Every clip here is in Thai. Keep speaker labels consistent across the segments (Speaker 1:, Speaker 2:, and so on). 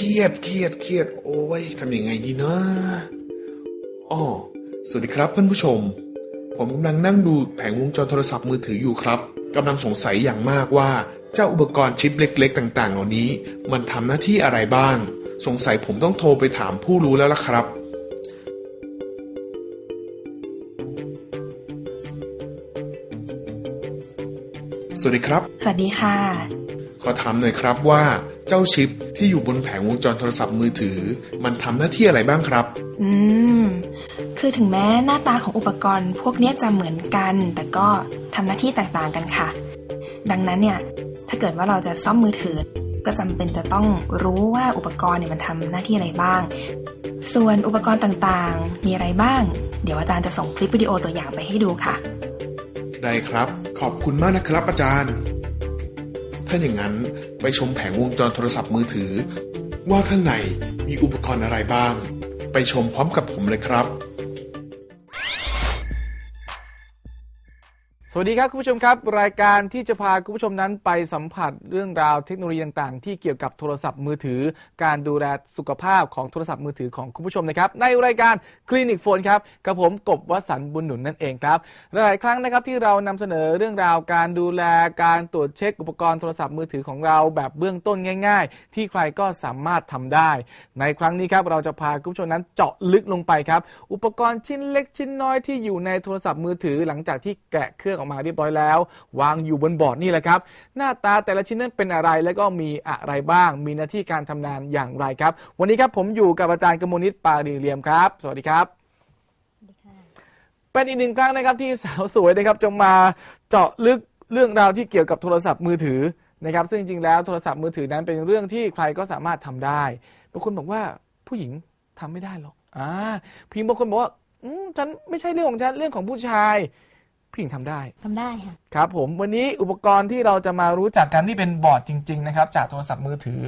Speaker 1: เครียดเครียดเครียดโอ้ยทำยังไงดีนะอ้อสวัสดีครับท่านผู้ชม ผมกำลังนั่งดูแผงวงจรโทรศัพท์มือถืออยู่ครับกำลังสงสัยอย่างมากว่าเจ้าอุปกรณ์ชิปเล็ก ๆ ต่าง ๆ เหล่านี้ มันทำหน้าที่อะไรบ้าง สงสัยผมต้องโทรไปถามผู้รู้แล้วล่ะครับสวัสดีครับ
Speaker 2: สวัสดีค่ะ
Speaker 1: ขอถามหน่อยครับว่า เจ้าชิปที่อยู่บนแผงวงจรโทรศัพท์มือถือ มันทำหน้าที่อะไรบ้างครับ
Speaker 2: อืม คือถึงแม้หน้าตาของอุปกรณ์ พวกเนี้ยจะเหมือนกัน แต่ก็ทำหน้าที่แตกต่างกันค่ะ ดังนั้นเนี่ย ถ้าเกิดว่าเราจะซ่อมมือถือ ก็จำเป็นจะต้องรู้ว่าอุปกรณ์เนี่ยมันทำหน้าที่อะไรบ้าง ส่วนอุปกรณ์ต่างๆ มีอะไรบ้าง เดี๋ยวอาจารย์จะส่งคลิปวิดีโอตัวอย่างไปให้ดูค่ะ
Speaker 1: ได้ครับ ขอบคุณมากนะครับอาจารย์ ถ้าอย่างนั้นไปชมแผงวงจรโทรศัพท์มือถือ ว่าข้างในมีอุปกรณ์อะไรบ้าง ไปชมพร้อมกับผมเลยครับ
Speaker 3: วัสดีครับคุณผู้ชมครับ รายการที่จะพาคุณผู้ชมนั้นไปสัมผัสเรื่องราวเทคโนโลยีต่างๆ ที่เกี่ยวกับโทรศัพท์มือถือ การดูแลสุขภาพของโทรศัพท์มือถือของคุณผู้ชมนะครับในรายการคลินิกโฟนครับกับผมกบวสันต์บุญหนุนนั่นเองครับหลายครั้งนะครับที่เรานำเสนอเรื่องราวการดูแลการตรวจเช็คอุปกรณ์โทรศัพท์มือถือของเราแบบเบื้องต้นง่าย ๆ ที่ใครก็สามารถทำได้ ในครั้งนี้ครับเราจะพาคุณผู้ชมนั้นเจาะลึกลงไปครับอุปกรณ์ชิ้นเล็กชิ้นน้อยที่อยู่ในโทรศัพท์มือถือหลังจากที่แกะเครื่องออกมาเรียบร้อยแล้ว วางอยู่บนบอร์ดนี่แหละครับ หน้าตาแต่ละชิ้นนั้นเป็นอะไรและก็มีอะไรบ้าง มีหน้าที่การทำงานอย่างไรครับ วันนี้ครับผมอยู่กับอาจารย์กมลนิตปารีเรียมครับ สวัสดีครับเป็นอีกหนึ่งครั้งนะครับที่สาวสวยนะครับจะมาเจาะลึกเรื่องราวที่เกี่ยวกับโทรศัพท์มือถือนะครับ ซึ่งจริงๆแล้วโทรศัพท์มือถือนั้นเป็นเรื่องที่ใครก็สามารถทำได้บางคนบอกว่าผู้หญิงทำไม่ได้หรอกอ่าพี่บางคนบอกว่าอืมฉันไม่ใช่เรื่องของฉันเรื่องของผู้ชาย ผู้หญิงทำได้
Speaker 4: ทำได้ค่ะ
Speaker 3: ครับผมวันนี้อุปกรณ์ที่เราจะมารู้จักกันที่เป็นบอร์ดจริง ๆ นะครับ จากโทรศัพท์มือถือ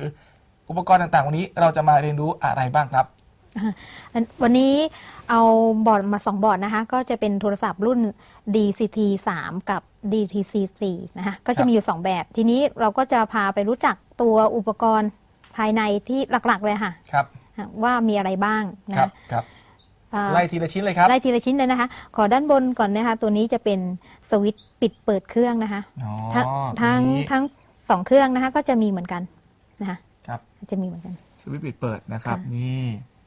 Speaker 3: อุปกรณ์ต่างๆ วันนี้เราจะมาเรียนรู้อะไรบ้างครับ
Speaker 4: อันวันนี้เอาบอร์ดมาสองบอร์ดนะคะ ก็จะเป็นโทรศัพท์รุ่น DCT 3 กับ DTC 4นะคะก็
Speaker 3: ครั
Speaker 4: จะ
Speaker 3: บ
Speaker 4: มีอยู่ 2 แบบ ทีนี้เราก็จะพาไปรู้จักตัวอุปกรณ์ภายในที่หลักๆเลยค่ะ
Speaker 3: ครับ
Speaker 4: ว่ามีอะไรบ้างนะครับ
Speaker 3: ครับ
Speaker 4: อ่า
Speaker 3: ไล่ทีละชิ้นเลยครับ
Speaker 4: ไล่ทีละชิ้นเลยนะคะ ขอด้านบนก่อนนะคะ ตัวนี้จะเป็นสวิตช์ปิดเปิดเครื่องนะคะ
Speaker 3: อ๋อ
Speaker 4: ทั้งทั้ง
Speaker 3: ตรงนี้
Speaker 4: ทั้งสองเครื่องนะคะ ก็จะมีเหมือนกันนะคะ
Speaker 3: ครับ
Speaker 4: จะมีเหมือนกัน
Speaker 3: สวิตช์ปิดเปิดนะครับ
Speaker 4: ค่ะ
Speaker 3: นี่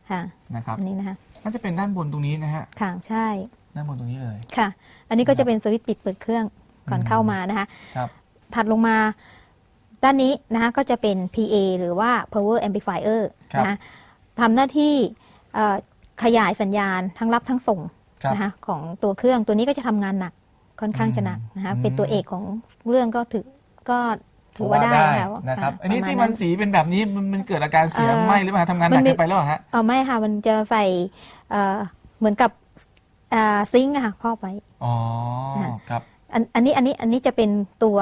Speaker 4: ค่ะ
Speaker 3: นะครับ
Speaker 4: อันนี้นะคะ
Speaker 3: น่าจะเป็นด้านบนตรงนี้นะฮะ
Speaker 4: ค่ะ ใช่
Speaker 3: ด้านบนตรงนี้เลย
Speaker 4: ค่ะ อันนี้ก็จะเป็นสวิตช์ปิดเปิดเครื่องก่อน
Speaker 3: อืม
Speaker 4: เข้ามานะคะ
Speaker 3: ครับ
Speaker 4: ถัดลงมาด้านนี้นะคะก็จะเป็น PA หรือว่า power amplifier
Speaker 3: ครับ
Speaker 4: นะคะทำหน้าที่เอ่อ ขยายสัญญาณทั้งรับทั้งส่ง
Speaker 3: ครับ
Speaker 4: นะคะของตัวเครื่องตัวนี้ก็จะทำงานหนักค่อนข้างจะหนักนะคะ
Speaker 3: อืม
Speaker 4: เป็นตัวเอกของเรื่องก็ถือก็ถือว่าได้แล้ว
Speaker 3: นะครับ
Speaker 4: ค่ะ
Speaker 3: อันนี้
Speaker 4: ประาณ
Speaker 3: ที่มันสีเป็นแบบนี้มันมันเกิดอาการเสีย
Speaker 4: เอ่อ
Speaker 3: ไหมหรือเปล่าทำงานหนั
Speaker 4: มั
Speaker 3: ก
Speaker 4: นมี
Speaker 3: เกินไปแล้วเหรอฮะ
Speaker 4: เออไม่ค่ะ มันจะใส่เอ่อเหมือนกับอ่าซิงค์อะค่ะครอบไว้
Speaker 3: อ๋อ
Speaker 4: ค่ะ
Speaker 3: ครับ
Speaker 4: อันอันนี้อันนี้อันนี้จะเป็นตัว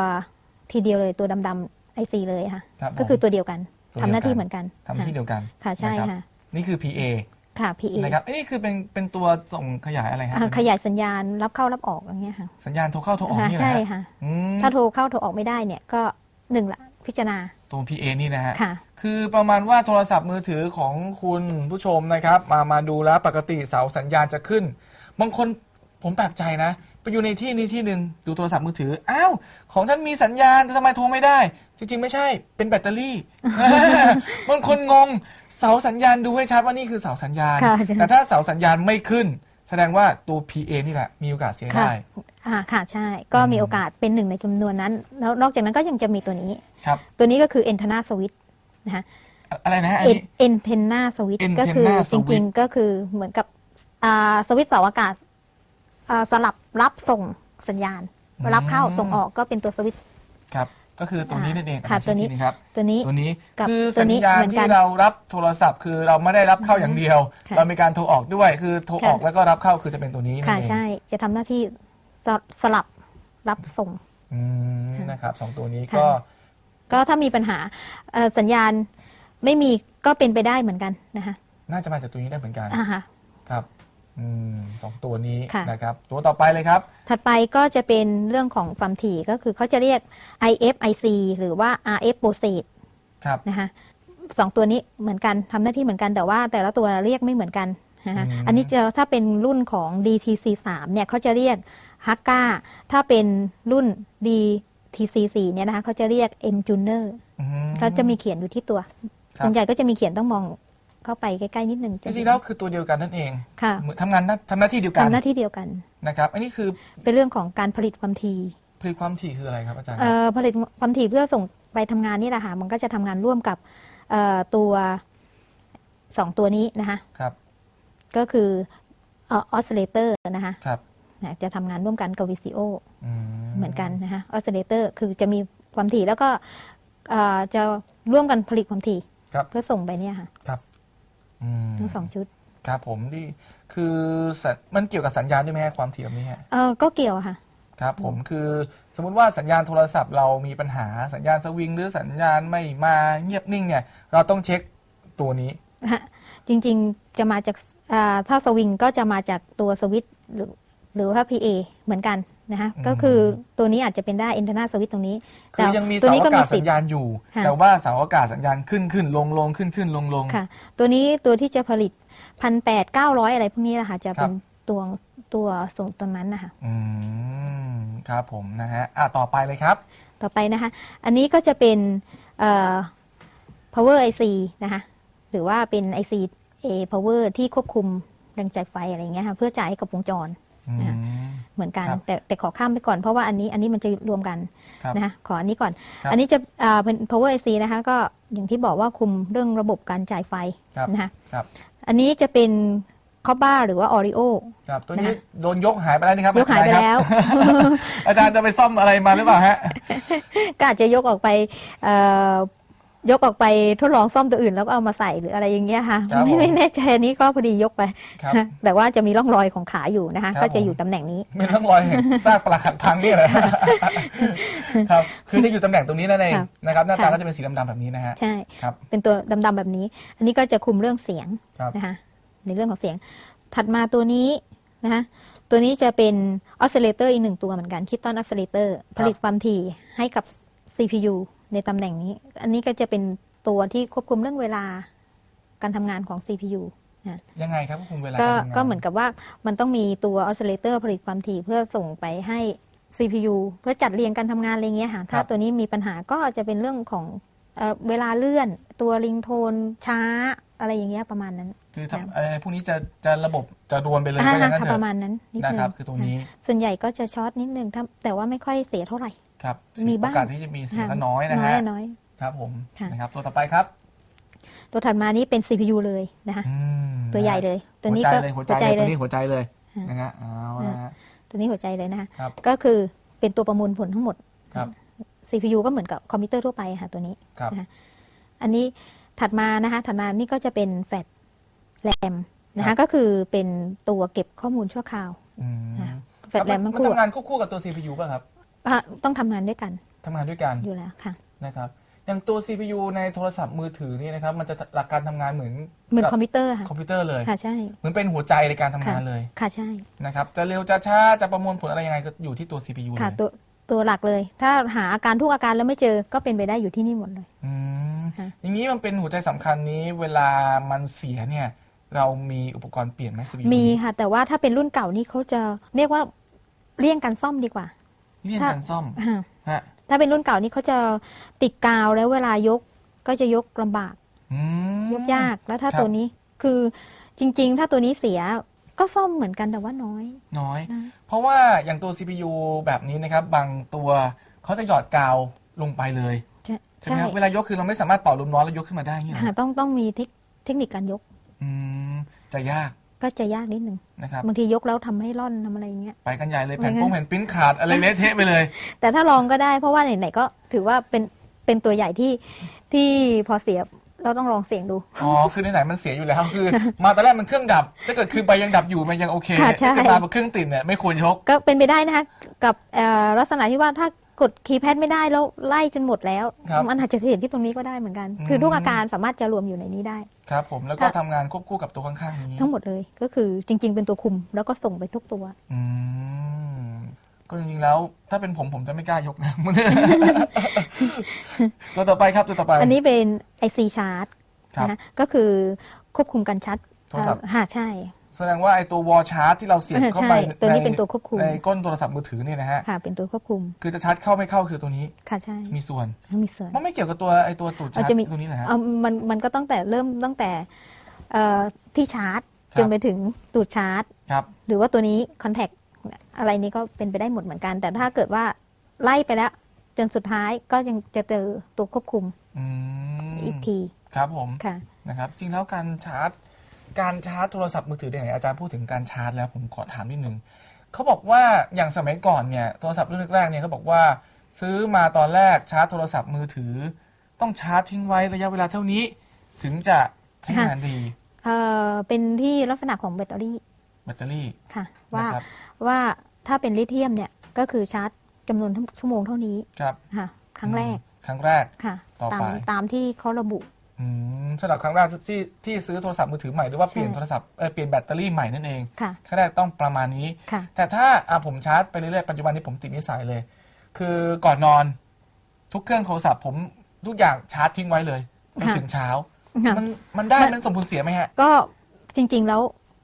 Speaker 4: ทีเดียวเลยตัวดำๆไอซีเลยค่ะ
Speaker 3: ครับ
Speaker 4: ก็คือ
Speaker 3: ผม
Speaker 4: ตัวเดียวกัน
Speaker 3: ตัว
Speaker 4: ทำหน้าที่
Speaker 3: เดียวกัน
Speaker 4: เหมือนกัน
Speaker 3: ทำหน้าที่เดียวกัน
Speaker 4: ค่ะใช่
Speaker 3: นะครับ
Speaker 4: ค่ะ
Speaker 3: นี่คือ PA
Speaker 4: ค่ะ PA
Speaker 3: นะครับอันนี้คือเป็นเป็นตัวส่งขยายอะไรฮะ
Speaker 4: อ่าขยายสัญญาณรับเข้ารับออกอย่างเงี้ยค่ะ
Speaker 3: สัญญาณโทรเข้าโทรออก
Speaker 4: ค่ะ
Speaker 3: นี่แหละ
Speaker 4: ใช่
Speaker 3: ฮะ
Speaker 4: ค่ะ
Speaker 3: อืม
Speaker 4: ถ้าโทรเข้าโทรออกไม่ได้เนี่ยก็หนึ่งละพิจารณา
Speaker 3: ตัว PA นี่นะฮะ
Speaker 4: ค่ะ
Speaker 3: คือประมาณว่าโทรศัพท์มือถือของคุณผู้ชมนะครับ มามาดูแล้วปกติเสาสัญญาณจะขึ้น บางคนผมแปลกใจนะ ไปอยู่ในที่นี้ที่หนึ่งดูโทรศัพท์มือถือ อ้าว ของฉันมีสัญญาณแต่ทำไมโทรไม่ได้ จริง ๆ ไม่ใช่เป็นแบตเตอรี่ บางคนงงเสาสัญญาณดูให้ชัดว่านี่คือเสาสัญญาณ
Speaker 4: ค่ะใช่
Speaker 3: แต่ถ้าเสาสัญญาณไม่ขึ้น แสดงว่าตัว PA นี่แหละ มีโอกาสเสีย
Speaker 4: ค่ะ
Speaker 3: ได้
Speaker 4: อ่าค่ะใช่ ก็
Speaker 3: อืม
Speaker 4: มีโอกาสเป็นหนึ่งในจำนวนนั้น แล้วนอกจากนั้นก็ยังจะมีตัวนี้
Speaker 3: ครับ
Speaker 4: ตัวนี้ก็คือ antenna switch นะคะ
Speaker 3: อะไรนะฮะอันนี้
Speaker 4: antenna switch ก็คือ
Speaker 3: antenna
Speaker 4: จริง
Speaker 3: switch
Speaker 4: ๆก็คือเหมือนกับอ่าสวิตช์เสาอากาศอ่าสลับรับส่งสัญญาณ
Speaker 3: อืม
Speaker 4: รับเข้าส่งออกก็เป็นตัวสวิตช์
Speaker 3: ครับ ก็คือตัวนี้นั่นเอง
Speaker 4: ค่ะ
Speaker 3: อ่า
Speaker 4: ตัวนี้
Speaker 3: ชี้ทีครับ
Speaker 4: ตัวนี้
Speaker 3: ตัวนี้
Speaker 4: กับ
Speaker 3: คือ
Speaker 4: ตั
Speaker 3: สั
Speaker 4: ว
Speaker 3: ญ
Speaker 4: นี้
Speaker 3: ญาณ
Speaker 4: เหมือนกัน
Speaker 3: ที่เรารับโทรศัพท์ คือเราไม่ได้รับเข้าอย่างเดียว
Speaker 4: ค่ะ
Speaker 3: เรามีการโทรออกด้วยคือโทร
Speaker 4: ค่ะ
Speaker 3: ออกแล้วก็รับเข้าคือจะเป็นตัวนี้นั่น
Speaker 4: ค่ะ
Speaker 3: เอง
Speaker 4: ใช่จะทำหน้าที่สสลับรับส่ง
Speaker 3: อืมนะครับสองตัวนี้
Speaker 4: ค่ะ
Speaker 3: ก็
Speaker 4: ก็ถ้ามีปัญหาเอ่อสัญญาณไม่มีก็เป็นไปได้เหมือนกันนะคะ
Speaker 3: น่าจะมาจากตัวนี้ได้เหมือนกัน
Speaker 4: อ่าฮะ
Speaker 3: ครับ อืมสองตัวนี้
Speaker 4: ค่ะ
Speaker 3: นะครับ ตัวต่อไปเลยครับ
Speaker 4: ถัดไปก็จะเป็นเรื่องของความถี่ก็คือเขาจะเรียก IF IC หรือว่า RF process
Speaker 3: ครับ
Speaker 4: นะคะสองตัวนี้เหมือนกันทำหน้าที่เหมือนกันแต่ว่าแต่ละตัวเรียกไม่เหมือนกันนะฮะอันนี้จะถ้าเป็นรุ่นของ DTC 3เนี่ยเขาจะเรียกฮักกาถ้าเป็นรุ่น DTC 4เนี่ยนะคะเขาจะเรียก M Junior
Speaker 3: อืม
Speaker 4: เขาจะมีเขียนอยู่ที่ตัว
Speaker 3: ครับ
Speaker 4: ส่วนใหญ่ก็จะมีเขียนต้องมอง เข้าไปใกล้ๆนิดนึง
Speaker 3: จริงๆแล้วคือตัวเดียวกันนั่นเอง
Speaker 4: ค่ะ
Speaker 3: เหมือนทำงานหน้าทำหน้าที่เดียวกัน
Speaker 4: ทำหน้าที่เดียวกัน
Speaker 3: นะครับ อันนี้คือ
Speaker 4: เป็นเรื่องของการผลิตความถี่
Speaker 3: ผลิตความถี่คืออะไรครับอาจารย์
Speaker 4: เอ่อผลิตความถี่เพื่อส่งไปทำงานนี่แหละค่ะมันก็จะทำงานร่วมกับเอ่อตัวสองตัวนี้นะคะ
Speaker 3: ครับ
Speaker 4: ก็คือออสซิเลเตอร์นะคะ
Speaker 3: ครับ
Speaker 4: นะจะทำงานร่วมกันกับ VCO
Speaker 3: อืม
Speaker 4: เหมือนกันนะคะออสซิเลเตอร์คือจะมีความถี่แล้วก็เอ่อจะร่วมกันผลิตความถี่
Speaker 3: ครับ
Speaker 4: เพื่อส่งไปเนี่ยค่ะ
Speaker 3: ครับอืม
Speaker 4: ทั้งสองชุด
Speaker 3: ครับผมที่คือสัญมันเกี่ยวกับสัญญาณด้วยไหมฮะความถี่แบบนี้ฮะ
Speaker 4: เออก็เกี่ยวค่ะ
Speaker 3: ครับผมคือสมมุติว่าสัญญาณโทรศัพท์เรามีปัญหาสัญญาณสวิง หรือสัญญาณไม่มาเงียบนิ่งเนี่ย เราต้องเช็คตัวนี้
Speaker 4: ฮะจริงๆจะมาจากอ่าถ้าสวิงก็จะมาจากตัวสวิตช์หรือหรือว่า PA เหมือนกัน นะคะ
Speaker 3: อืม
Speaker 4: ก็คือตัวนี้อาจจะเป็นได้อินเทอร์เน็ตสวิตตรงนี้
Speaker 3: คือยังมี
Speaker 4: ตัว
Speaker 3: เสา
Speaker 4: นี้
Speaker 3: อากาศ
Speaker 4: สิ
Speaker 3: สั
Speaker 4: ท
Speaker 3: ญ
Speaker 4: ธิ์
Speaker 3: ญาณอยู่
Speaker 4: ค่ะ
Speaker 3: แต่ว่าเสาอากาศสัญญาณขึ้นขึ้นลงลงขึ้นขึ้นลงลง
Speaker 4: ค่ะ ตัวนี้ตัวที่จะผลิตพันแปดเก้าร้อยอะไรพวกนี้แหละค่ะจะเป็น
Speaker 3: ครับ
Speaker 4: ตัวตัวส่งตรงนั้นนะคะ
Speaker 3: อืมครับผมนะฮะอะต่อไปเลยครับ
Speaker 4: ต่อไปนะคะ อันนี้ก็จะเป็นเอ่อ power IC นะคะ หรือว่าเป็น IC A power ที่ควบคุมแรงจ่ายไฟอะไรอย่างเงี้ยค่ะ เพื่อจ่ายให้กับวงจร
Speaker 3: อืม
Speaker 4: ค่ะ เหมือนกัน
Speaker 3: ครับ
Speaker 4: แต่แต่ขอข้ามไปก่อนเพราะว่าอันนี้อันนี้มันจะรวมกัน
Speaker 3: ครับ
Speaker 4: นะคะขออันนี้ก่อน
Speaker 3: ครับ
Speaker 4: อันนี้จะอ่าเป็น power IC นะคะก็อย่างที่บอกว่าคุมเรื่องระบบการจ่ายไฟ
Speaker 3: ครับ
Speaker 4: นะคะ
Speaker 3: ครับ
Speaker 4: อันนี้จะเป็นคอบ้าหรือว่า Oreo
Speaker 3: ครับตัวนี้
Speaker 4: นะคะ
Speaker 3: โดนยกหายไปแล้วนี่ครับ
Speaker 4: ยกหายไป
Speaker 3: อจร
Speaker 4: แล้ว
Speaker 3: ครับอาจารย์จะไปซ่อมอะไรมาหรือเปล่าฮะ
Speaker 4: ก็อาจจะยกออกไปเอ่อ ยกออกไปทดลองซ่อมตัวอื่นแล้วก็เอามาใส่หรืออะไรอย่างเงี้ยค่ะ
Speaker 3: ครับ
Speaker 4: ไม่
Speaker 3: ผม
Speaker 4: ไม่แน่ใจอันนี้ก็พอดียกไป
Speaker 3: ครับ
Speaker 4: แต่ว่าจะมีร่องรอยของขาอยู่นะคะ
Speaker 3: ครับ
Speaker 4: ก็จะ
Speaker 3: ผม
Speaker 4: อยู่ตำแหน่งนี้
Speaker 3: ไม่ต้องรอยเห็นซากปลักหักพังนี่เลยครับคือจะอยู่ตำแหน่งตรงนี้นั่นเอง
Speaker 4: ครับ
Speaker 3: นะครับหน้าตา
Speaker 4: ค่ะ
Speaker 3: ก็จะเป็นสีดำๆแบบนี้นะฮะ
Speaker 4: ใช่
Speaker 3: ครับ
Speaker 4: เป็นตัวดำๆแบบนี้ อันนี้ก็จะคุมเรื่องเสียง
Speaker 3: ครับ
Speaker 4: นะคะในเรื่องของเสียง ถัดมาตัวนี้นะคะตัวนี้จะเป็นออสซิเลเตอร์อีกหนึ่งตัวเหมือนกันคิดตอนออสซิเลเตอร์ผลิตความถี่ให้กับ CPU ในตำแหน่งนี้ อันนี้ก็จะเป็นตัวที่ควบคุมเรื่องเวลาการทำงานของ CPU
Speaker 3: ยังไงครับควบคุมเวลา
Speaker 4: ก็า
Speaker 3: รทำงาน
Speaker 4: ก็เหมือนกับว่ามันต้องมีตัวออสซิเลเตอร์ผลิตความถี่เพื่อส่งไปให้ CPU เพื่อจัดเรียงการทำงานอะไรเงี้ยค่ะถ้าตัวนี้มีปัญหาก็จะเป็นเรื่องของเอ่อเวลาเลื่อน ตัวริงโทนช้าอะไรอย่างเงี้ยประมาณนั้น
Speaker 3: คือทำอะไรพวกนี้จะจะระบบจะรวนไปเลย
Speaker 4: อ่า
Speaker 3: ก็อย่างนั้น
Speaker 4: ค่ะ
Speaker 3: เถ
Speaker 4: ป
Speaker 3: อะ
Speaker 4: ระมาณนั้นนิด
Speaker 3: นะ
Speaker 4: นึง
Speaker 3: ครับ คือตรงนี้
Speaker 4: ค่ะส่วนใหญ่ก็จะช็อตนิดนึงถ้าแต่ว่าไม่ค่อยเสียเท่าไหร่
Speaker 3: ครับ
Speaker 4: มีบ้าง
Speaker 3: โอกาสที่จะมีเสียงก็น้อยนะ
Speaker 4: น้อ
Speaker 3: ฮะ
Speaker 4: ยน้อย
Speaker 3: ครับผม
Speaker 4: ค่ะ
Speaker 3: นะครับตัวต่อไปครับ
Speaker 4: ตัวถัดมานี้เป็น CPU เลยนะคะ
Speaker 3: อืม
Speaker 4: ตัวใหญ่เลย ตัวนี้
Speaker 3: หัวใจ
Speaker 4: ก็
Speaker 3: เลยหัวใจเลยตัวนี้หัวใจเลย
Speaker 4: ค่ะ
Speaker 3: นะฮะเอาละฮะ
Speaker 4: ตัวนี้หัวใจเลยนะคะ
Speaker 3: ครับ
Speaker 4: ก็คือเป็นตัวประมวลผลทั้งหมด
Speaker 3: ครับ
Speaker 4: CPU ก็เหมือนกับคอมพิวเตอร์ทั่วไปค่ะตัวนี้
Speaker 3: ครับ
Speaker 4: นะคะอันนี้ถัดมานะคะถัดมานี่ก็จะเป็นแฟลชแรมนะ
Speaker 3: ครั
Speaker 4: คะ
Speaker 3: บ
Speaker 4: ก็คือเป็นตัวเก็บข้อมูลชั่วคราว
Speaker 3: อืม
Speaker 4: ค่ะแฟลชแรม
Speaker 3: มั
Speaker 4: ทั้
Speaker 3: น
Speaker 4: งคู่
Speaker 3: ทำงานควบคู่กับตัว CPU ป่ะครับ
Speaker 4: อะต้องทำงานด้วยกัน
Speaker 3: ทำงานด้วยกัน
Speaker 4: อยู่แล้วค่ะ
Speaker 3: นะครับอย่างตัว CPU ในโทรศัพท์มือถือนี่นะครับมันจะหลักการทำงานเหมือน
Speaker 4: เหมือน
Speaker 3: กับ
Speaker 4: คอมพิวเตอร์ค่ะ
Speaker 3: คอมพิวเตอร์เลย
Speaker 4: ค่ะใช่
Speaker 3: เหมือนเป็นหัวใจในการทำงานเลย
Speaker 4: ค่ะใช่
Speaker 3: นะครับจะเร็วจะช้าจะประมวลผลอะไรยังไงก็อยู่ที่ตัว CPU เล
Speaker 4: ค่ะ
Speaker 3: ย
Speaker 4: ตัวตัวหลักเลย ถ้าหาอาการทุกอาการแล้วไม่เจอก็เป็นไปได้อยู่ที่นี่หมดเลย
Speaker 3: อืม
Speaker 4: ค่ะ
Speaker 3: อย่างนี้มันเป็นหัวใจสำคัญนี้เวลามันเสียเนี่ยเรามีอุปกรณ์เปลี่ยนไหม CPU
Speaker 4: มีค่ะ แต่ว่าถ้าเป็นรุ่นเก่านี่เขาจะเรียกว่าเลี่ยงการซ่อมดีกว่า
Speaker 3: เลี่ยง
Speaker 4: ถ้า
Speaker 3: การซ่อม
Speaker 4: อ่า
Speaker 3: ฮะ
Speaker 4: ถ้าเป็นรุ่นเก่านี่เขาจะติดกาวแล้วเวลายกก็จะยกลำบาก
Speaker 3: อืม
Speaker 4: ยกยากแล้วถ้า
Speaker 3: ครับ
Speaker 4: ตัวนี้คือจริง ๆ ถ้าตัวนี้เสียก็ซ่อมเหมือนกันแต่ว่าน้อย
Speaker 3: น้อย
Speaker 4: นะ
Speaker 3: เพราะว่าอย่างตัว CPU แบบนี้นะครับ บางตัวเขาจะหยอดกาวลงไปเลย
Speaker 4: ใช่
Speaker 3: ใช่ไหม
Speaker 4: ใช่
Speaker 3: ครับเวลายกคือเราไม่สามารถเป่าลมร้อนแล้วยกขึ้นมาได้เงี้ยเหร
Speaker 4: อ่า
Speaker 3: อ
Speaker 4: ต้องต้องมีเทคเทคนิคการยก
Speaker 3: อืมจะยาก
Speaker 4: ก็จะยากนิดนึง
Speaker 3: นะครับ
Speaker 4: บางทียกแล้วทำให้ร่อนทำอะไรอย่างเงี้ย
Speaker 3: ไปกันใหญ่เลย
Speaker 4: ไม่
Speaker 3: แผ่น
Speaker 4: งั้น
Speaker 3: โป้งแผ่นปริ้นขาดอะไรเละเทะไปเลย
Speaker 4: แต่ถ้าลองก็ได้เพราะว่าไหนๆก็ถือว่าเป็นเป็นตัวใหญ่ที่ที่พอเสียเราต้องลองเสี่ยงดู
Speaker 3: อ๋อ คือไหนๆมันเสียอยู่แล้ว คือ มาตอนแรกมันเครื่องดับ ถ้าเกิดคืนไปยังดับอยู่มันยังโอเค
Speaker 4: ค่ะใช่
Speaker 3: ถ้าเกิดมาพอเครื่องติดเนี่ยไม่ควรยก
Speaker 4: ก็เป็นไปได้นะคะ กับเอ่อลักษณะที่ว่าถ้า กดคีย์แพดไม่ได้แล้วไล่จนหมดแล้ว
Speaker 3: ครับ
Speaker 4: มันอาจจะเห็นที่ตรงนี้ก็ได้เหมือนกัน
Speaker 3: อืม
Speaker 4: คือทุกอาการสามารถจะรวมอยู่ในนี้ได้
Speaker 3: ครับผมแล้วก็
Speaker 4: ค่ะ
Speaker 3: ทำงานควบคู่กับตัวข้างๆนี้
Speaker 4: ทั้งหมดเลยก็คือจริง ๆ เป็นตัวคุมแล้วก็ส่งไปทุกตัว
Speaker 3: อืมก็จริงๆแล้ว ถ้าเป็นผมผมจะไม่กล้ายกนะ ตัวต่อไปครับตัวต่อไป
Speaker 4: อันนี้เป็น IC chart
Speaker 3: ครับ
Speaker 4: นะคะก็คือควบคุมการชาร์จ
Speaker 3: โทรศัพท์
Speaker 4: เอ่อค่ะใช่
Speaker 3: แสดงว่าไอ้ตัววอลชาร์จที่เราเสียบเข้าไป
Speaker 4: ใช่ตัวนี้
Speaker 3: ใเป็
Speaker 4: นตัวควบคุม
Speaker 3: ในก้นโทรศัพท์มือถือเนี่ยนะฮะ
Speaker 4: ค่ะ เป็นตัวควบคุม
Speaker 3: คือจะชาร์จเข้าไม่เข้าคือตัวนี้
Speaker 4: ค่ะใช่
Speaker 3: มีส่วน
Speaker 4: มีส่วน
Speaker 3: มันไม่เกี่ยวกับตัวไอ้ตัวตูดชา
Speaker 4: อาจ
Speaker 3: ร์
Speaker 4: จะมี
Speaker 3: จตัวนี้นะฮะ
Speaker 4: เอามันมันก็ตั้งแต่เริ่มตั้งแต่เอ่อที่ชาร์จ
Speaker 3: ครับ
Speaker 4: จนไปถึงตูดชาร์จ
Speaker 3: ครับ
Speaker 4: หรือว่าตัวนี้คอนแทคอะไรนี้ก็เป็นไปได้หมดเหมือนกัน แต่ถ้าเกิดว่าไล่ไปแล้ว จนสุดท้ายก็ยังจะเจอตัวควบคุม
Speaker 3: อืม
Speaker 4: อีกที
Speaker 3: ครับผม
Speaker 4: ค่ะ
Speaker 3: นะครับ จริงแล้วการชาร์จ การชาร์จโทรศัพท์มือถือเนี่ยอาจารย์พูดถึงการชาร์จแล้วผมขอถามนิดนึงเขาบอกว่าอย่างสมัยก่อนเนี่ยโทรศัพท์รุ่นแรกๆเนี่ยเขาบอกว่า ซื้อมาตอนแรกชาร์จโทรศัพท์มือถือ ต้องชาร์จทิ้งไว้ระยะเวลาเท่านี้ ถึงจะใช้งานดี
Speaker 4: เอ่อเป็นที่ลักษณะของแบตเตอรี่
Speaker 3: แบตเตอรี่
Speaker 4: ค่ะ ว่า
Speaker 3: นะครับ
Speaker 4: ว่าถ้าเป็นลิเธียมเนี่ยก็คือชาร์จจำนวนชั่วโมงเท่านี้
Speaker 3: ครับ
Speaker 4: ค่ะครั้งแรก
Speaker 3: ครั้งแรก
Speaker 4: ค่ะ
Speaker 3: ต่อ
Speaker 4: ตา
Speaker 3: ไป
Speaker 4: มตามที่เขาระบุ
Speaker 3: อืม สำหรับครั้งแรกที่ที่ซื้อโทรศัพท์มือถือใหม่หรือว่า
Speaker 4: ใช่
Speaker 3: เปลี่ยนโทรศัพท์เอ่อเปลี่ยนแบตเตอรี่ใหม่นั่นเอง
Speaker 4: ค่ะ
Speaker 3: ครั้งแรกต้องประมาณนี้
Speaker 4: ค่ะ
Speaker 3: แต่ถ้าอะผมชาร์จไปเรื่อยๆปัจจุบันนี้ผมติดนิสัยเลย คือก่อนนอนทุกเครื่องโทรศัพท์ผมทุกอย่างชาร์จทิ้งไว้เลยจน
Speaker 4: ค่ะ
Speaker 3: ถึงเช้า
Speaker 4: ค่ะ
Speaker 3: มันมันได้
Speaker 4: มัน
Speaker 3: มันสมผลเสียไหมฮะ
Speaker 4: ก็จริง ๆ แล้ว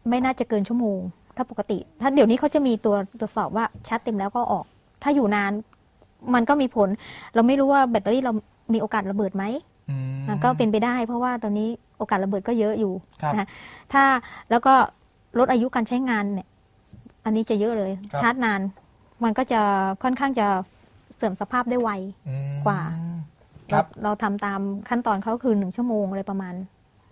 Speaker 4: ไม่น่าจะเกินชั่วโมง ถ้าปกติ ถ้าเดี๋ยวนี้เขาจะมีตัวตรวจสอบว่าชาร์จเต็มแล้วก็ออก ถ้าอยู่นานมันก็มีผล เราไม่รู้ว่าแบตเตอรี่เรามีโอกาสระเบิดไหม
Speaker 3: อืม
Speaker 4: มัน ก็เป็นไปได้ เพราะว่าตอนนี้โอกาสระเบิดก็เยอะอยู่
Speaker 3: ครับ
Speaker 4: นะถ้าแล้วก็ลดอายุการใช้งานเนี่ย อันนี้จะเยอะเลย
Speaker 3: ครับ
Speaker 4: ชาร์จนาน มันก็จะค่อนข้างจะเสื่อมสภาพได้ไว
Speaker 3: อืม
Speaker 4: กว่า
Speaker 3: ครั
Speaker 4: เรา
Speaker 3: บ
Speaker 4: เราทำตามขั้นตอนเขาคือหนึ่งชั่วโมงอะไรประมาณ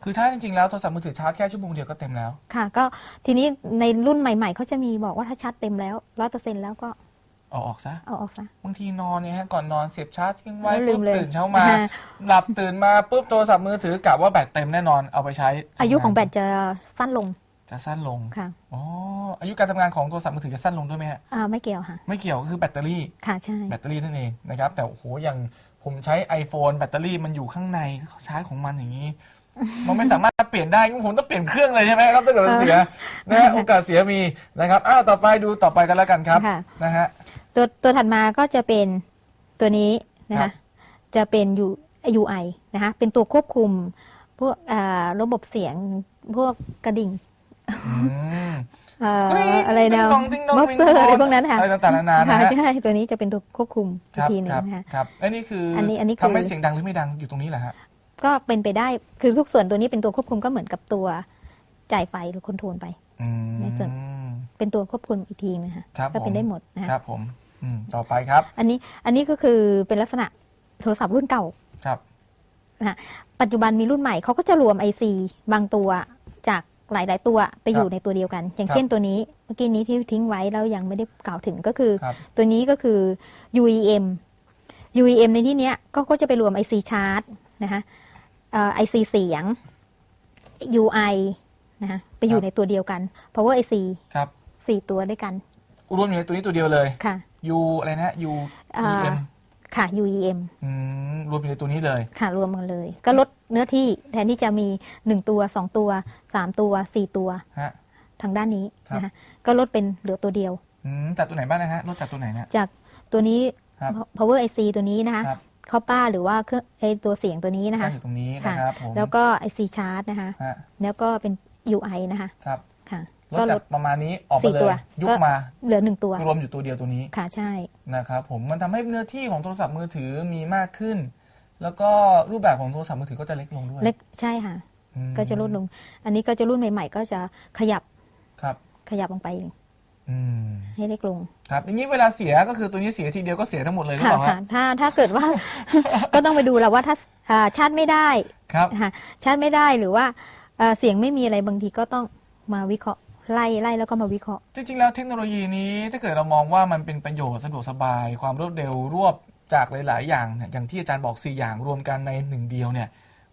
Speaker 3: คือถ้าจริงๆแล้วโทรศัพท์มือถือชาร์จแค่ชั่วโมงเดียวก็เต็มแล้ว
Speaker 4: ค่ะ ก็ทีนี้ในรุ่นใหม่ๆเขาจะมีบอกว่าถ้าชาร์จเต็มแล้วร้อยเปอร์เซ็นแล้วก็
Speaker 3: เอาออกซะ
Speaker 4: เอาออกซะ
Speaker 3: บางทีนอนเนี่ยฮะก่อนนอนเสียบชาร์จทิ้งไว้
Speaker 4: แล้วลื
Speaker 3: ปุ๊
Speaker 4: ม
Speaker 3: บ
Speaker 4: เลย
Speaker 3: ตื่นเช้ามา
Speaker 4: อ่า
Speaker 3: หลับตื่นมาปุ๊บโทรศัพท์มือถือกะว่าแบตเต็มแน่นอนเอาไปใช้
Speaker 4: อายุของแบตจะสั้นลง
Speaker 3: จะสั้นลง
Speaker 4: ค่ะ
Speaker 3: อ๋ออายุการทำงานของโทรศัพท์มือถือจะสั้นลงด้วยไหมฮะ
Speaker 4: อ่าไม่เกี่ยวค่ะ
Speaker 3: ไม่เกี่ยวก็คือแบตเตอรี่
Speaker 4: ค่ะใช่
Speaker 3: แบตเตอรี่นั่นเองนะครับ แต่โอ้โหอย่างผมใช้ iPhone แบตเตอรี่มันอยู่ข้างในชาร์จของมันอย่างนี้ มันไม่สามารถเปลี่ยนได้งั้นผมต้องเปลี่ยนเครื่องเลยใช่ไหมครับถ้าเกิดมันเสียนะฮะโอกาสเสียมีนะครับอ้าวต่อไปดูต่อไปกันแล้วกันครับ
Speaker 4: ค่ะ
Speaker 3: นะฮะ
Speaker 4: ตัวตัวถัดมาก็จะเป็นตัวนี้นะ
Speaker 3: ครั
Speaker 4: คะ
Speaker 3: บ
Speaker 4: จะเป็น U UI นะคะเป็นตัวควบคุมพวกอ่าระบบเสียงพวกกระดิ่ง
Speaker 3: อืม
Speaker 4: เอ่อก
Speaker 3: รี๊ด
Speaker 4: อะไรแนว
Speaker 3: ติ๊งดองติ๊งดอง
Speaker 4: ม็อบเซอร์
Speaker 3: ริงโทน
Speaker 4: อะไรพวกนั้นค่ะ
Speaker 3: อะไรต่างๆนานานะ
Speaker 4: ค่ะ
Speaker 3: ฮะ
Speaker 4: ใช่ตัวนี้จะเป็นตัวควบคุม
Speaker 3: ค
Speaker 4: อีก
Speaker 3: รับ
Speaker 4: ทีหนึ่ง
Speaker 3: ครับ
Speaker 4: นะคะ
Speaker 3: ครับอันนี้คืออน
Speaker 4: นี้อันนี้คือ
Speaker 3: ทำให้เสียงดังหรือไม่ดังอยู่ตรงนี้แหละฮะ
Speaker 4: ก็เป็นไปได้คือทุกส่วนตัวนี้เป็นตัวควบคุมก็เหมือนกับตัวจ่ายไฟหรือคอนโทรลไป
Speaker 3: อืม
Speaker 4: ในส่วน เป็นตัวควบคุมอีกทีนะคะ
Speaker 3: ครับ
Speaker 4: ก็เป็น
Speaker 3: ผม
Speaker 4: ได้หมดนะคะ
Speaker 3: ครับผม อืมต่อไปครับ
Speaker 4: อันนี้อันนี้ก็คือเป็นลักษณะโทรศัพท์รุ่นเก่า
Speaker 3: ครับ
Speaker 4: ปัจจุบันมีรุ่นใหม่เขาก็จะรวม IC บางตัวจากหลาย ๆ ตัวไปอยู่ในตัวเดียวกัน อย่างเช่นตัวนี้เมื่อกี้นี้ที่ทิ้งไว้แล้วยังไม่ได้กล่าวถึงก็คือ
Speaker 3: ครับ
Speaker 4: ตัวนี้ก็คือ UEM UEM ในที่เนี้ยก็ก็จะไปรวม IC chart นะคะเอ่อ IC เสียง UI นะคะไปอยู่ในตัวเดียวกัน Power IC
Speaker 3: ครับ
Speaker 4: สี่ตัวด้วยกัน
Speaker 3: รวมอยู่ในตัวนี้ตัวเดียวเลย
Speaker 4: ค่ะ
Speaker 3: U อะไรนะ U
Speaker 4: อ่า
Speaker 3: EM
Speaker 4: ค่ะ UEM
Speaker 3: อืมรวมอยู่ในตัวนี้เลย
Speaker 4: ค่ะ รวมกันเลย ก็ลดเนื้อที่แทนที่จะมี 1 ตัว 2 ตัว 3 ตัว 4 ตัว
Speaker 3: ฮะ
Speaker 4: ทางด้านนี้
Speaker 3: ครับ
Speaker 4: นะคะก็ลดเป็นเหลือตัวเดียว
Speaker 3: อืมจากตัวไหนบ้างนะฮะรถจากตัวไหนนะ
Speaker 4: จากตัวนี้
Speaker 3: ครับ
Speaker 4: power IC ตัวนี้นะคะ
Speaker 3: ครับ
Speaker 4: เข้าป้าหรือว่าเครื่องไอตัวเสียงตัวนี้นะคะ
Speaker 3: ตั้งอยู่ตรงนี้
Speaker 4: ค่ะ
Speaker 3: นะครับผม
Speaker 4: แล้วก็ IC chart นะคะ
Speaker 3: ฮะ
Speaker 4: แล้วก็เป็น UI นะคะ
Speaker 3: ครับ
Speaker 4: ค่ะ
Speaker 3: รถ
Speaker 4: ก็
Speaker 3: จา
Speaker 4: ล
Speaker 3: ก
Speaker 4: ด
Speaker 3: ประมาณนี้ออก
Speaker 4: สี่
Speaker 3: มาเล
Speaker 4: ตัวย
Speaker 3: ยุ
Speaker 4: ก็
Speaker 3: บมา
Speaker 4: เหลือหนึ่งตัว
Speaker 3: รวมอยู่ตัวเดียวตัวนี้
Speaker 4: ค่ะใช่
Speaker 3: นะครับผมมันทำให้เนื้อที่ของโทรศัพท์มือถือมีมากขึ้น แล้วก็รูปแบบของโทรศัพท์มือถือก็จะเล็กลงด้วย
Speaker 4: เล็กใช่ค่ะ
Speaker 3: อืม
Speaker 4: ก็จะลดลง อันนี้ก็จะรุ่นใหม่ ๆ ก็จะขยับ
Speaker 3: ครับ
Speaker 4: ขยับลงไป
Speaker 3: อืม
Speaker 4: ให้เล็กลง
Speaker 3: ครับอย่างนี้เวลาเสียก็คือตัวนี้เสียทีเดียวก็เสียทั้งหมดเลยหรือ
Speaker 4: ค่ะ
Speaker 3: เปล่า
Speaker 4: ค่ะ
Speaker 3: ฮะ
Speaker 4: ถ้าถ้าเกิดว่า ก็ต้องไปดูแล้วว่าถ้าอ่าชาร์จไม่ได้
Speaker 3: ครับ
Speaker 4: ค่ะชาร์จไม่ได้หรือว่าเอ่อเสียงไม่มีอะไรบางทีก็ต้อง มาวิเคราะห์ไล่ไล่แล้วก็มาวิเคราะห์
Speaker 3: จริงๆ แล้วเทคโนโลยีนี้ถ้าเกิดเรามองว่ามันเป็นประโยชน์สะดวกสบาย ความรวดเร็วรวบจากหลาย ๆ อย่างเนี่ยอย่างที่อาจารย์บอก 4 อย่างรวมกันในหนึ่งเดียวเนี่ย